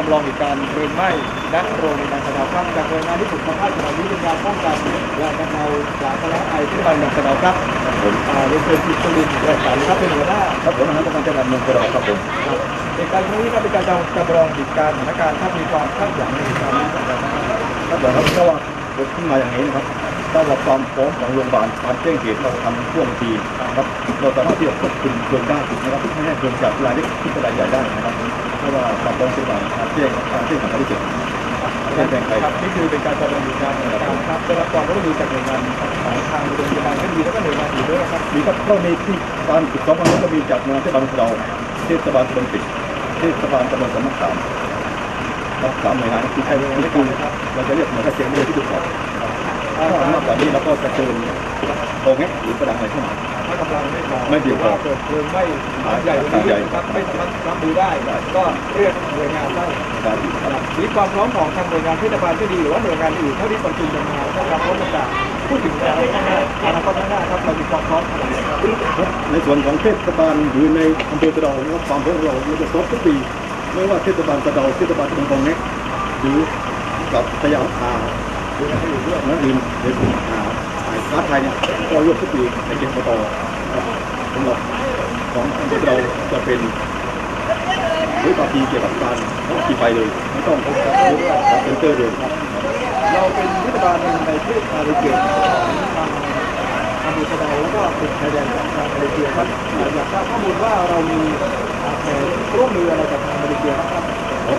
จำลองเหตุการณ์เพลิงไหม้ณโรงพยาบาลสะเดาครับจากหน่วยงานที่ถูกสัมภาษณ์ขณะนี้เป็นการป้องกันและบรรเทาสาธารณภัยที่บ้านเมืองสะดาครับผมอาเรียนเชิญคุณชลินและสารครับเป็นหัวหน้าครับผมนะครับการจังหวัดเมืองสะเดาครับผมเหตุการณ์ครั้งนี้ก็เป็นการจำลองเหตุการณ์สถานการณ์ถ้ามีความคาดหวังในเหตุการณ์นี้ครับครับเดี๋ยวครับถ้าว่าเกิดขึ้นมาอย่างนี้นะครับถ้าว่าความพร้อมของโรงพยาบาลการแจ้งเหตุเราทำช่วงทีนะครับเราสามารถที่จะควบคุมเพลิงได้นะครับไม่ให้เพลิงจากรายเล็กขึ้นไปรายใหญ่ได้นะครับ เพราะว่าความพร้อมเป็นการแจ้งการแจ้งของการที่เกิดแจ้งแจ้งไปครับนี่คือเป็นการจำลงเหตุการนะครับครับได้รับความร่วมมือจากหน่วยงานของทางโรงพยาบาลก็ดีแล้วก็หน่วยงานอื่นด้วยครับมีครับก็มีที่การปิดสองพันนี้ก็มีจากหน่วยงานเทศบาลเราเทศบาลตำบลปิดเทศบาลตำบลสมัครสามสามหน่วยงานที่ใช้ที่คือเราจะเรียกหน่วยการเสียงเรือที่ถูกสอบ ถ้ามากกว่านี้เราก็จะเชิญโรงแง่หรือประดังอะไรเข้ามาถ้ากำลังไม่พอไม่เพียงพอเกิดเพลิงไหม้ใหญ่กว่ครับไม่สามารถรับมือได้ ก็เรียกหน่วยงานได้ทีความพร้อมของทางหน่วยงานเทศบาลก็ดีหรือว่าหน่วยงานอื่นเท่าที่ประชุมกันมาก็ความพร้อมต่างพูดถึงอนาคตข้างหน้าอนาคตข้างหน้าครับเรามีความพร้อมในส่วนของเทศบาลหรือในอำเภอสะเดานะครับความพร้อมเราเราจะซดทุกปีไม่ว่าเทศบาลสะเดาเทศบาลตำบลคลองเน็กหรือกับสยามอา หรืออะไรอื่นด้วยนั่นอื่นเดี๋ยวอาสายฟ้าไทยเนี่ยก็ร่วมทุกปีในเขตปตครับสำหรับของอำเภอสะเดาจะเป็นหรือปาปีเกี่ยวกับการต้องขี่ไปเลยไม่ต้องเป็นเตอร์เลยครับเราเป็นเทศบาลหนึ่งในเทศบาลเกียรติของทางอเภอสะเดาแล้วก็เป็นชายแดนกับทางมาเลเซียครับอยากทราบข้อมูลว่าเรามีแผนร่วมมืออะไรกับทางมาเลเซียครับ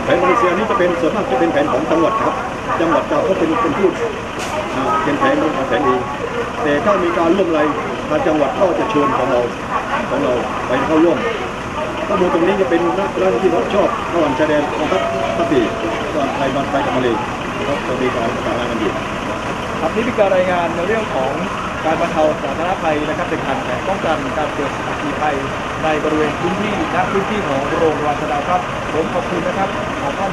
แผนมาเลเซียนี่จะเป็นส่วนมากจะเป็นแผนของจังหวัดครับ จังหวัดจะเราเป็นเป็นผู้เป็นแผนของแผนเองแต่ถ้ามีการร่วมอะไรทางจังหวัดก็จะเชิญของเราของเราไปเข้าร่วมข้อมูลตรงนี้จะเป็นเรื่องที่รับชอบระหว่างชายแดนของทัพทัพสี่ระหว่างไทยบางไทยกับมาเลนะครับจะมีการประสานงานกันอยู่ครับนี่เป็นการรายงานในเรื่องของ การบรรเทาสาธารณภัยนะครับเป็นการแผนป้องกันการเกิดอัคคีภัยในบริเวณพื้นที่ณพื้นที่ของโรงพยาบาลสะดาวครับผมขอบคุณนะครับขอท่าน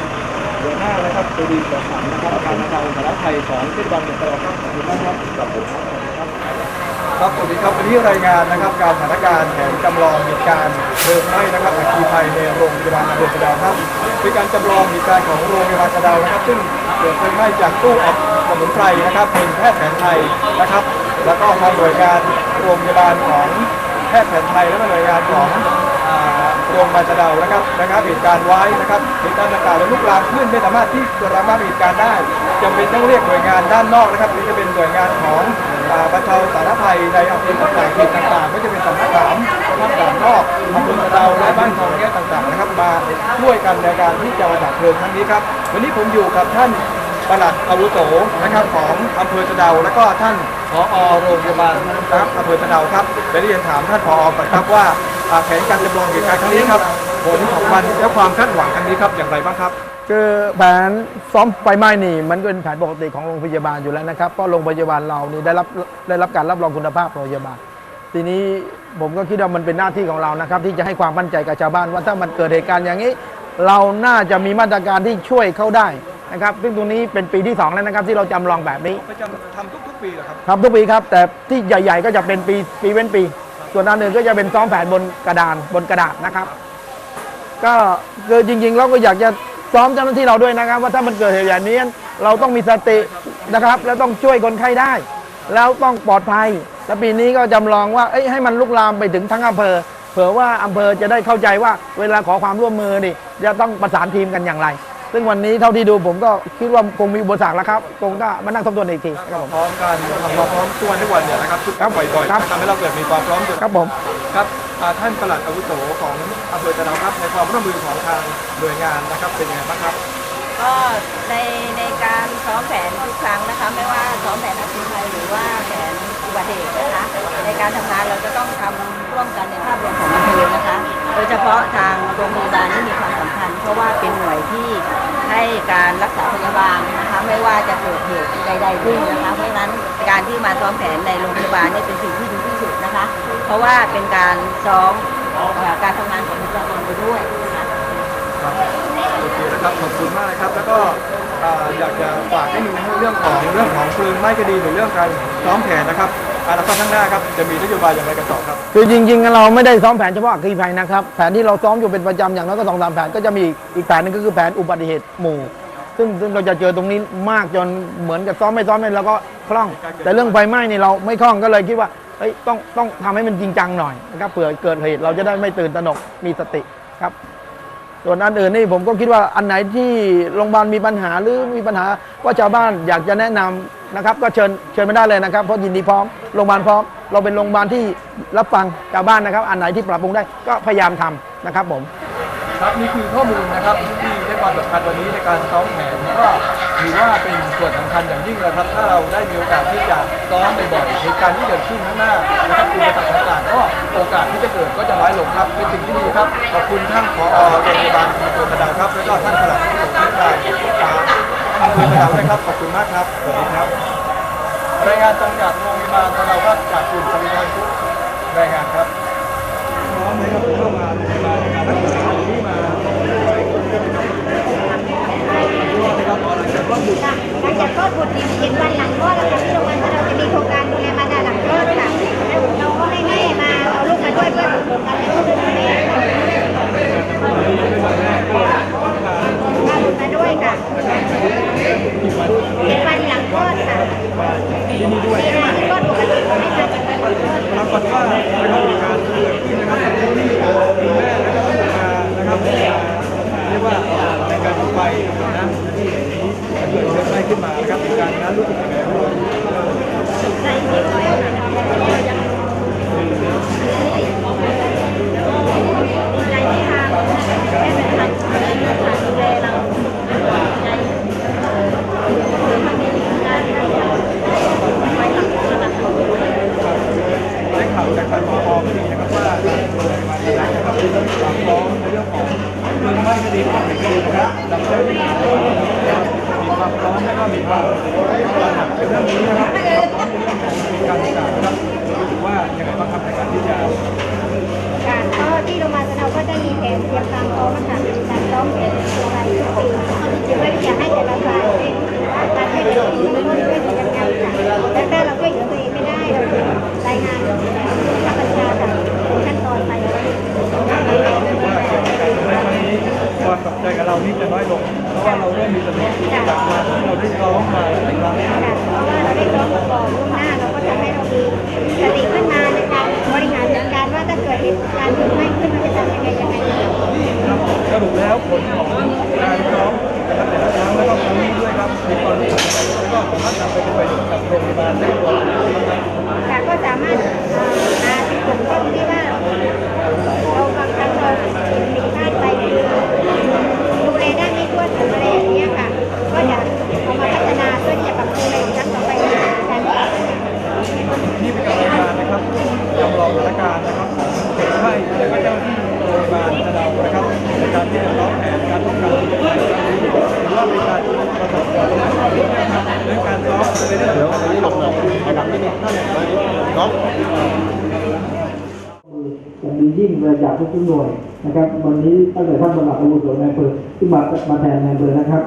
หัวหน้านะครับตัวดีประสานนะครับการบรรเทาสาธารณภัยของเทศบาลเมืองสะดาวครับขอบคุณมากครับครับผมครับครับสวัสดีครับวันนี้รายงานนะครับ การสถานการณ์แผนจำลองเหตุการณ์เพลิงไหม้นะครับอัคคีภัยในโรงพยาบาลอำเภอสะดาวครับเป็นการจำลองเหตุการณ์ของโรงพยาบาลสะดาวนะครับ ซึ่งเกิดเพลิงไหม้จากตู้อบสมุนไพรนะครับเป็นแพทย์แผนไทยนะครับ แล้วก็ทางหน่วยงานโรงพยาบาลของแพทย์แผนไทยและหน่วยงานของโรงพยาบาลเดานะครับนะครับเหตุการณ์ไว้นะครับเหตุการณ์ดังกล่าวแล้วลุกลามขึ้นไม่สามารถที่จะระงับเหตุการณ์ได้จำเป็นต้องเรียกหน่วยงานด้านนอกนะครับหรือจะเป็นหน่วยงานของบรรเทาสาธารณภัยในอำเภอต่างๆเขตต่างๆไม่ว่าจะเป็นสำนักขามนะครับด่านนอกอำเภอเดาและบ้านทองเนี้ต่างๆนะครับมาช่วยกันในการที่จะระดับเพลิงครั้งนี้ครับวันนี้ผมอยู่กับท่านปลัดอาวุโสนะครับของอำเภอสะเดาแล้วก็ท่าน ผอโรงพยาบาลนะครับอำเภอสะเดาครับเดี๋ยวเรียนถามท่านผอก่อนครับว่าอ่าแผนการจำลองเหตุการณ์ครั้งนี้ครับผลของมันและความคาดหวังครั้งนี้ครับอย่างไรบ้างครับคือแผนซ้อมไฟไหม้นี่ มันเป็นแผนปกติของโรงพยาบาลอยู่แล้วนะครับเพราะโรงพยาบาลเรานี่ได้รับได้รับการรับรองคุณภาพโรงพยาบาล ทีนี้ผมก็คิดว่ามันเป็นหน้าที่ของเรานะครับที่จะให้ความมั่นใจกับชาวบ้านว่าถ้ามันเกิดเหตุการณ์อย่างนี้ เราน่าจะมีมาตรการที่ช่วยเขาได้นะครับซึ่งตรงนี้เป็นปีที่สองแล้วนะครับที่เราจำลองแบบนี้ประจำทำทุกๆ ปีเหรอครับ ครับทุกปีครับ แต่ที่ใหญ่ ๆ ก็จะเป็นปีปีเว้นปี ส่วนอันหนึ่งก็จะเป็นซ้อมแผนบนกระดานบนกระดาษนะครับ ก็คือจริงๆเราก็อยากจะซ้อมเจ้าหน้าที่เราด้วยนะครับ ว่าถ้ามันเกิดเหตุอย่างนี้เราต้องมีสตินะครับ แล้วต้องช่วยคนไข้ได้ แล้วต้องปลอดภัย แล้วปีนี้ก็จำลองว่าเอ้ยให้มันลุกลามไปถึงทั้งอำเภอเผื่อว่าอำเภอจะได้เข้าใจว่าเวลาขอความร่วมมือนี่จะต้องประสานทีมกันอย่างไร ซึ่งวันนี้เท่าที่ดูผมก็คิดว่าคงมีอุปสรรคแล้วครับคงก็มานั่งทบทวนอีกทีครับผมพร้อมกันทำความพร้อมทุกวันทุกวันเนี่ยนะครับทุกครับบ่อยๆครับทำให้เราเกิดมีความพร้อมจนครับผมครับอ่าท่านปลัดอาวุโสของอำเภอสะเดาครับในความร่วมมือของทางหน่วยงานนะครับเป็นยังไงบ้างครับก็ในในการซ้อมแผนทุกครั้งนะคะไม่ว่าซ้อมแผนอัคคีภัยหรือว่าแผน อุบัติเหตุนะคะ ในการทำงานเราจะต้องทำร่วมกันในภาพรวมของอำเภอนะคะ โดยเฉพาะทางโรงพยาบาลนี่มีความสำคัญ เพราะว่าเป็นหน่วยที่ให้การรักษาพยาบาลนะคะไม่ว่าจะเกิดเหตุใดๆขึ้นนะคะ เพราะฉะนั้นการที่มาซ้อมแผนในโรงพยาบาลนี่เป็นสิ่งที่ดีที่สุดนะคะ เพราะว่าเป็นการซ้อมการทำงานของบุคลากรไปด้วยนะคะครับโอเคนะครับขอบคุณมากนะครับแล้วก็ อยากจะฝากให้ดูในเรื่องของเรื่องของเพลิงไม้คดีหรือเรื่องการซ้อมแผนนะครับอนาคตข้างหน้าครับจะมีนโยบายอย่างไรกันต่อครับคือจริงๆเราไม่ได้ซ้อมแผนเฉพาะอัคคีภัยนะครับแผนที่เราซ้อมอยู่เป็นประจำอย่างน้อยก็สองสามแผนก็จะมีอีกอีกแผนหนึงก็คือแผนอุบัติเหตุหมู่ ซึ่งซึ่งเราจะเจอตรงนี้มากจนเหมือนกับซ้อมไม่ซ้อมเนี่ยเราก็คล่อง แต่เรื่องไฟไหม้นี่เราไม่คล่องก็เลยคิดว่าเฮ้ยต้องต้องทำให้มันจริงจังหน่อยนะครับเผื่อเกิดเหตุเราจะได้ไม่ตื่นตระหนกมีสติครับ ส่วนอันอื่นนี่ผมก็คิดว่าอันไหนที่โรงพยาบาลมีปัญหาหรือมีปัญหาว่าชาวบ้านอยากจะแนะนำนะครับ ก็เชิญเชิญมาได้เลยนะครับเพราะยินดีพร้อมโรงพยาบาลพร้อม เราเป็นโรงพยาบาลที่รับฟังชาวบ้านนะครับ อันไหนที่ปรับปรุงได้ก็พยายามทำนะครับผม ครับนี่คือข้อมูลนะครับที่ได้ความสำคัญวันนี้ในการซ้อมแผนก็ ถือว่าเป็นส่วนสำคัญอย่างยิ่งเลยครับ ถ้าเราได้มีโอกาสที่จะซ้อมบ่อยๆเหตุการณ์ที่เกิดขึ้นข้างหน้านะครับอุปสรรคต่างๆก็โอกาสที่จะเกิดก็จะน้อยลงครับเป็นสิ่งที่ดีครับขอบคุณท่านผอโรงพยาบาลอำเภอกระดาครับแล้วก็ท่านปลัดผู้ตรวจการอำเภอกระดาด้วยครับขอบคุณมากครับสวัสดีครับรายงานตรงจากโรงพยาบาลกระดาครับจากกลุ่มสมิธานทุกรายงานครับพร้อมเลยครับเข้ามาโรงพยาบาลในการรักษาที่มา ค่ะหลังจากคลอดบุตรเจ็ดวันหลังคลอดแล้วค่ะที่โรงพยาบาลเราจะมีโครงการดูแลมาดาหลังคลอดค่ะแล้วเราก็ให้แม่มาเอาลูกมาด้วยเพื่อโครงการให้ลูกดูแลค่พาบุตรมาด้วยค่ะเจ็ดวันหลังคลอดค่ะที่นี่ด้วยที่คลอดปกติไม่ทานจากการคลอดค่ะ การที่จะการก็ที่โรงพยาบาลเราก็จะมีแผนเตรียมความพร้อมค่ะเป็นการซ้อมแผนโครงการทุกปีเพื่อที่จะให้แต่ละฝ่ายได้การช่วยเหลือทีมต้นช่วยเหลือกันค่ะและถ้าเราช่วยเหลือตัวเองไม่ได้เราจะรายงานผู้บังคับบัญชาค่ะขั้นตอนไป ความตกใจกับเรานี่จะน้อยลง เพราะว่าเราเริ่มมีสติจากการที่เราได้ซ้อมมาหลายครั้งค่ะเพราะว่าเราได้ซ้อมมาก่อนล่วงหน้าเราก็ทำให้เรามีสติขึ้นมาในการบริหารจัดการว่าถ้าเกิดเหตุการณ์เพลิงไม้ขึ้นมันจะทำยังไงยังไงครับสรุปแล้วผลของการซ้อมนะครับแต่ละครั้งแล้วก็ครั้งนี้ด้วยครับมีความรู้ก็สามารถนำไปเป็นประโยชน์กับโรงพยาบาลได้ตัวค่ะก็สามารถหาที่ถูกต้องที่ว่าบางครั้งเราผิดพลาดไปคือดูแลด้านไม่ทั่วถึง อะไรอย่างเงี้ยค่ะ ก็อยาก ที่มามาแทนนายอำเภอนะครับ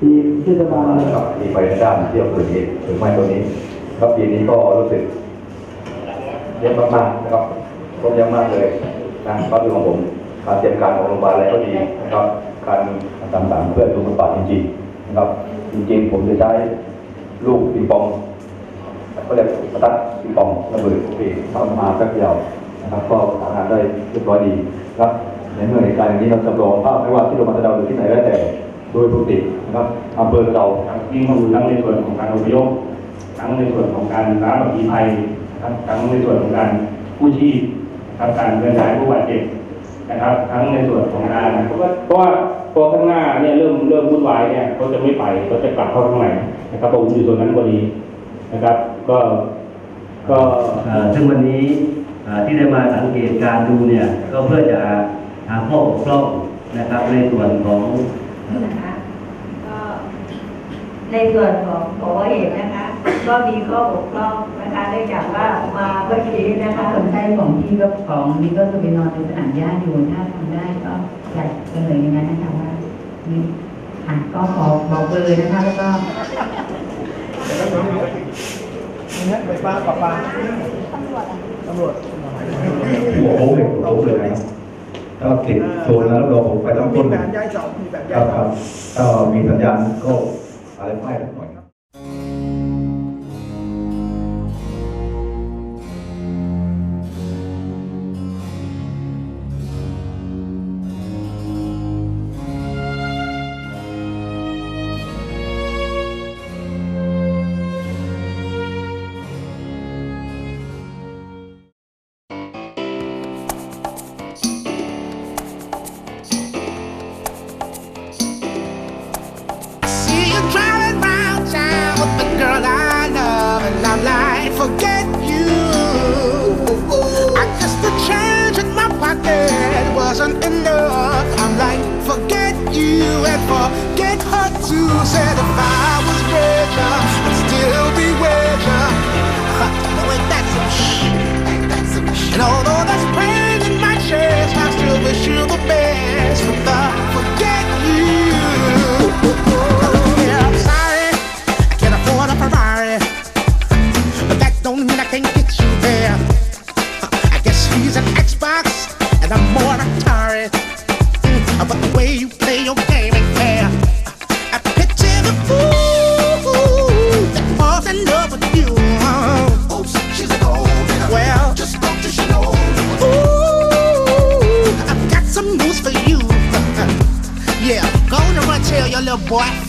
ทีมเทศบาลครับมีไปด้านเที่ยวคืนนี้ถึงไม่ตัวนี้ครับปีนี้ก็รู้สึกเยอะมากๆนะครับก็เยอะมากเลยนะก็คือของผมการเตรียมการของโรงพยาบาลอะไรก็ดีนะครับ การต่างๆเพื่อดูบทบาทจริงๆนะครับ จริงๆผมจะใช้ลูกปิงปองก็เรียกประทัดปิงปองระเบิดโอเคทำมาแป๊บเดียวนะครับ ก็ทำงานได้เรียบร้อยดีครับ ในเมื่อเหตุการณ์อย่างนี้เราจำลองภาพไม่ว่าที่โรงพยาบาลเราหรือที่ไหนก็แล้วแต่โดยปกตินะครับอำเภอเราครับยิ่งข้อมูลทั้งในส่วนของการอพยพทั้งในส่วนของการรับอัคคีภัยนะครับทั้งในส่วนของการกู้ชีพนะครับการเคลื่อนย้ายผู้บาดเจ็บนะครับ ทั้งในส่วนของการเพราะว่าเพราะว่าพอข้างหน้าเนี่ยเริ่มเริ่มวุ่นวายเนี่ยเขาจะไม่ไปเขาจะกลับเข้าข้างในนะครับผมอยู่ส่วนนั้นพอดีนะครับ ก็ก็เอ่อซึ่งวันนี้เอ่อที่ได้มาสังเกตการณ์ดูเนี่ยก็เพื่อจะ หาข้อบกพร่องนะครับ ในส่วนของนะคะก็ในส่วนของผอเอกนะคะ ก็มีข้อบกพร่องนะคะเนื่องจากว่ามาเมื่อกี้นะคะคนไข้ของพี่ก็ของนี่ก็จะไปนอนในสนามหญ้าอยู่ถ้าทำได้ก็อยากเสนออย่างนั้นนะคะว่านี่อะก็ขอบอกเบอร์นะคะแล้วก็เนี่ยไฟฟ้าประปาตำรวจหัวโค้งเลยหัวโค้งเลยนะครับ ถ้าติดโซนแล้วเราไปต้องมีต้นแผนย้ายเสามีแบบคย้ารัยบคเสารับถ้ามีสัญญาณก็อะไรไม่ได้หน่อยครับ clássico.